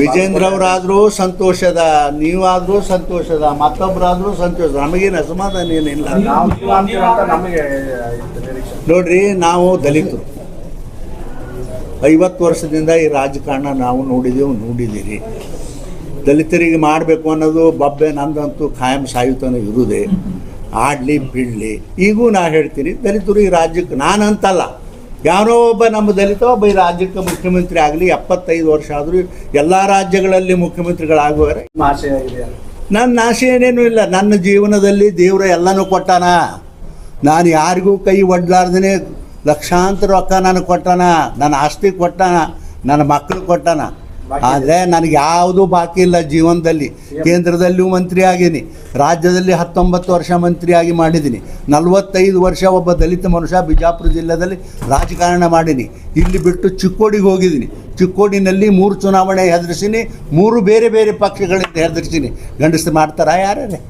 ವಿಜೇಂದ್ರ ಅವರಾದ್ರೂ ಸಂತೋಷದ ನೀವಾದ್ರೂ ಸಂತೋಷದ ಮತ್ತೊಬ್ಬರಾದ್ರೂ ಸಂತೋಷ ನಮಗೇನು ಅಸಮಾಧಾನ ಏನಿಲ್ಲ ನೋಡ್ರಿ ನಾವು ದಲಿತರು. ಐವತ್ತು ವರ್ಷದಿಂದ ಈ ರಾಜಕಾರಣ ನಾವು ನೋಡಿದೆವು ನೋಡಿದ್ದೀರಿ ದಲಿತರಿಗೆ ಮಾಡಬೇಕು ಅನ್ನೋದು ಬಬ್ಬೆ ನಂದಂತೂ ಖಾಯಂ ಸಾಯುತನ ಇರುವುದೇ. ಆಡಲಿ ಬಿಡಲಿ. ಈಗೂ ನಾ ಹೇಳ್ತೀನಿ ದಲಿತರು ಈ ರಾಜ್ಯಕ್ಕೆ ನಾನಂತಲ್ಲ. ಯಾರೋ ಒಬ್ಬ ನಮ್ಮ ದಲಿತ ಒಬ್ಬ ಈ ರಾಜ್ಯಕ್ಕೆ ಮುಖ್ಯಮಂತ್ರಿ ಆಗಲಿ ಎಪ್ಪತ್ತೈದು ವರ್ಷ ಆದರೂ ಎಲ್ಲ ರಾಜ್ಯಗಳಲ್ಲಿ ಮುಖ್ಯಮಂತ್ರಿಗಳಾಗುವರೆ ಆಶಯ ನನ್ನ ಆಸೆ ಏನೇನು ಇಲ್ಲ. ನನ್ನ ಜೀವನದಲ್ಲಿ ದೇವರ ಎಲ್ಲನೂ ಕೊಟ್ಟಾನ. ನಾನು ಯಾರಿಗೂ ಕೈ ಒಡ್ಲಾರ್ದೇ ಲಕ್ಷಾಂತರ ರೊಕ್ಕ ನನಗೆ ಕೊಟ್ಟಾನ. ನನ್ನ ಆಸ್ತಿ ಕೊಟ್ಟಾನ. ನನ್ನ ಮಕ್ಕಳು ಕೊಟ್ಟಾನ. ಆದರೆ ನನಗೆ ಯಾವುದು ಬಾಕಿ ಇಲ್ಲ ಜೀವನದಲ್ಲಿ. ಕೇಂದ್ರದಲ್ಲಿಯೂ ಮಂತ್ರಿ ಆಗೀನಿ. ರಾಜ್ಯದಲ್ಲಿ ಹತ್ತೊಂಬತ್ತು ವರ್ಷ ಮಂತ್ರಿಯಾಗಿ ಮಾಡಿದ್ದೀನಿ ನಲವತ್ತೈದು ವರ್ಷ ಒಬ್ಬ ದಲಿತ ಮನುಷ್ಯ ಬಿಜಾಪುರ ಜಿಲ್ಲೆಯಲ್ಲಿ ರಾಜಕಾರಣ ಮಾಡೀನಿ. ಇಲ್ಲಿ ಬಿಟ್ಟು ಚಿಕ್ಕೋಡಿಗೆ ಹೋಗಿದ್ದೀನಿ ಚಿಕ್ಕೋಡಿನಲ್ಲಿ ಮೂರು ಚುನಾವಣೆ ಹೆದರಿಸೀನಿ ಮೂರು ಬೇರೆ ಬೇರೆ ಪಕ್ಷಗಳಿಂದ ಹೆದರಿಸೀನಿ ಗಂಡಸರು ಮಾಡ್ತಾರಾ ಯಾರೇ